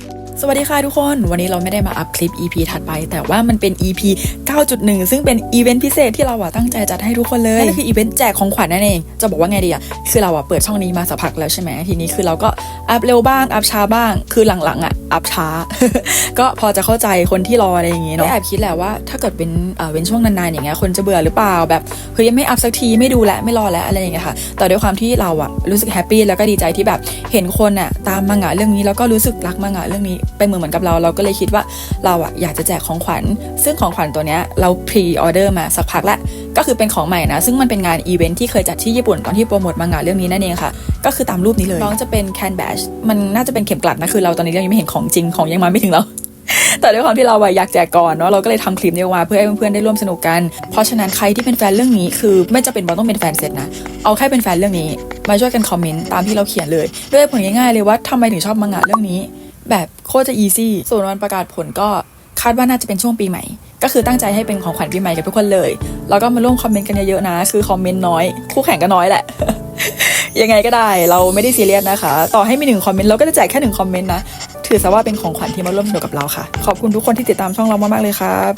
thank you สวัสดีค่ะทุกคน วันนี้เราไม่ได้มาอัพคลิป EP ถัดไป แต่ว่ามันเป็น EP 9.1 ซึ่งเป็นอีเวนต์พิเศษที่เราอะตั้งใจจัดให้ทุกคนเลยนั่นก็คืออีเวนต์แจกของขวัญนั่นเอง จะบอกว่าไงดีอะคือเราอะเปิดช่องนี้มาสักพักแล้วใช่ไหมทีนี้คือเราก็อัพเร็วบ้าง อัพช้าบ้าง คือหลังๆอะอัพช้า ก็พอจะเข้าใจคนที่รออะไรอย่างงี้เนาะได้แอบคิดแหละว่าถ้าเกิดเป็นเอ่อเว้นช่วงนานๆอย่างเงี้ยคนจะเบื่อหรือเปล่าแบบเฮ้ยไม่อัพสักทีไม่ดูแลไม่รอแล้วอะไรอย่างเงี้ยค่ะแต่ด้วยความที่เราอะรู้สึกแฮปปี้แล้วก็ดีใจที่แบบเห็นคนอะตามมังงะเรื่องนี้แล้วก็รู้สึกรักมังงะเรื่องนี้ ไปเหมือนเหมือนกับเรา เราก็เลยคิดว่าเราอะอยากจะแจกของขวัญ ซึ่งของขวัญตัวเนี้ยเราพรีออเดอร์มาสักพักละก็คือเป็นของใหม่นะ ซึ่งมันเป็นงานอีเวนท์ที่เคยจัดที่ญี่ปุ่นตอนที่โปรโมทมังงะเรื่องนี้นั่นเองค่ะ ก็คือตามรูปนี้เลยน้องจะเป็นแคนแบชมันน่าจะเป็นเข็มกลัดนะคือเราตอนนี้เรายังไม่เห็นของจริงของยังมาไม่ถึงเราแต่ด้วยความที่เราอยากแจกก่อนเนาะเราก็เลยทำคลิปนี้ออกมาเพื่อให้เพื่อนๆได้ร่วมสนุกกัน เพราะฉะนั้นใครที่เป็นแฟนเรื่องนี้คือไม่จำเป็นว่าต้องเป็นแฟนเซตนะ เอาแค่เป็นแฟนเรื่องนี้ มาช่วยกันคอมเมนต์ตามที่เราเขียนเลย ด้วยผลง่ายๆเลยว่าทำไมถึงชอบมังงะเรื่องนี้ แบบโคตรจะอีซี่ ส่วนวันประกาศผลก็คาดว่าน่าจะเป็นช่วงปีใหม่ ก็คือตั้งใจให้เป็นของขวัญปีใหม่กับทุกคนเลย แล้วก็มาร่วมคอมเมนต์กันเยอะๆนะ คือคอมเมนต์น้อย คู่แข่งก็น้อยแหละ ยังไงก็ได้ เราไม่ได้ซีเรียสนะคะ ต่อให้มีหนึ่งคอมเมนต์เราก็จะแจกแค่หนึ่งคอมเมนต์นะ ถือซะว่าเป็นของขวัญที่มาร่วมสนุกกับเราค่ะ ขอบคุณทุกคนที่ติดตามช่องเรามากๆเลยครับ